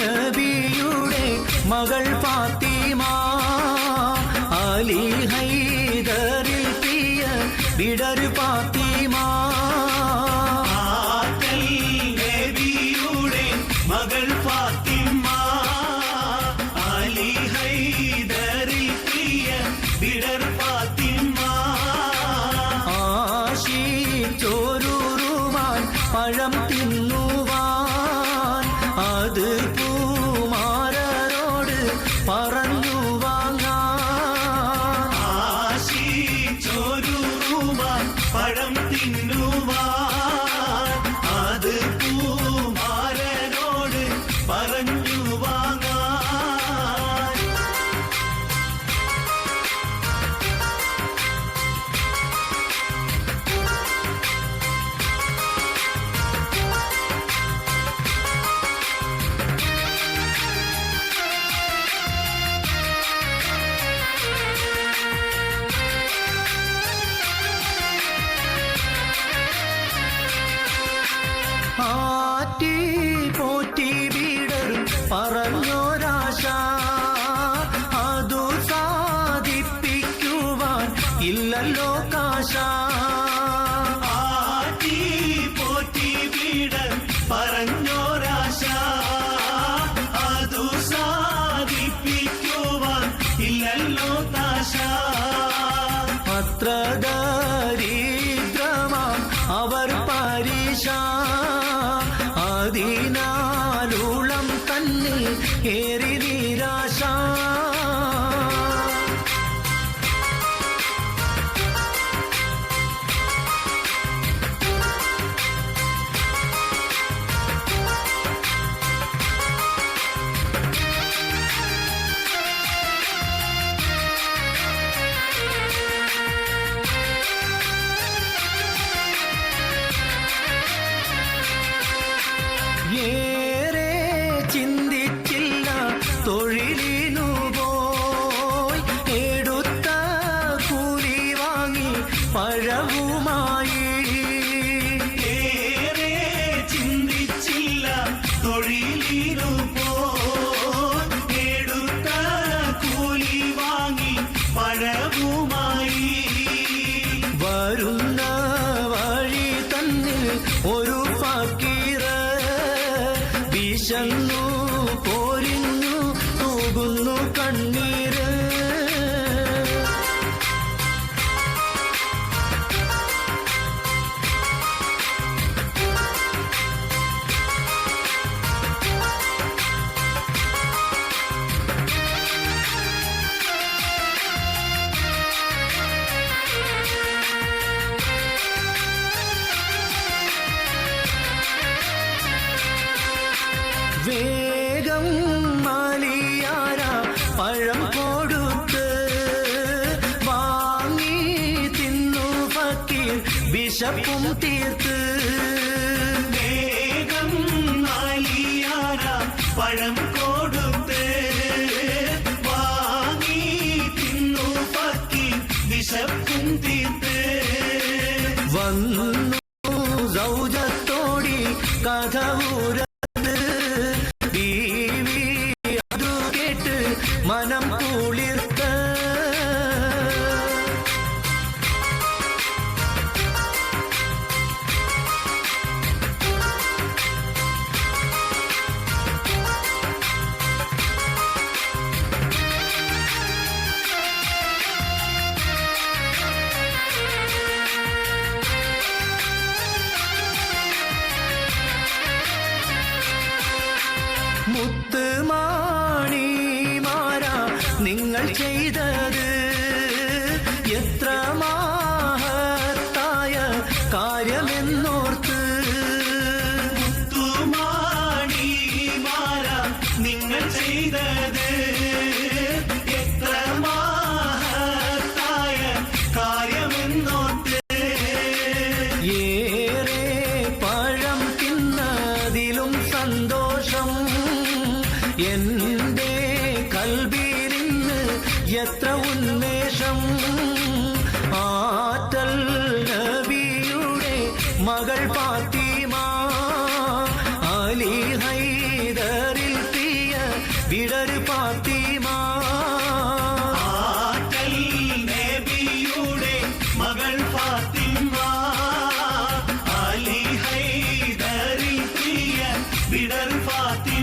നബിയുടെ മകൾ പാത്തിമ അലി ഹൈദറിൽ പ്രിയ വിടരു ഫാത്തിമ. നബിയുടെ മകൾ ഫാത്തിമ. അലി ഹൈദറിൽ പ്രിയ വിടർ ഫാത്തിമ. ആശിച്ചോരുറുവാൻ പഴം തിന്നുവാൻ ആശിച്ചൊരുമാൻ പഴം ഇല്ലല്ലോ കാശ ആറ്റി പോറ്റി വീടൻ പറഞ്ഞോരാശ അതു സാധിപ്പിക്കുവാൻ ഇല്ലല്ലോ താശ അത്ര ദരിദ്രമാം അവർ പരീക്ഷ അതിനാലുളം തന്നെ ഏറി നിരാശ വേഗം മാലിയാര പഴം കൊടുത്ത് വാങ്ങി തിന്നു ഫക്കീർ വിശപ്പും തീർത്ത്. ചെയ്തത്. എത്ര മാഹത്തായ കാര്യമെന്നോർത്ത്. നിങ്ങൾ ചെയ്തത്. എത്ര മഹത്തായ കാര്യമെന്നോർത്ത്. ഏറെ പഴം തിന്നതിലും സന്തോഷം. എന്റെ இடரு பாத்திமா. ஆற்றல் நேபியுடைய மகள் பாத்திமா. அலி ஹைதரின் பிரியன் விடர் பாத்திமா.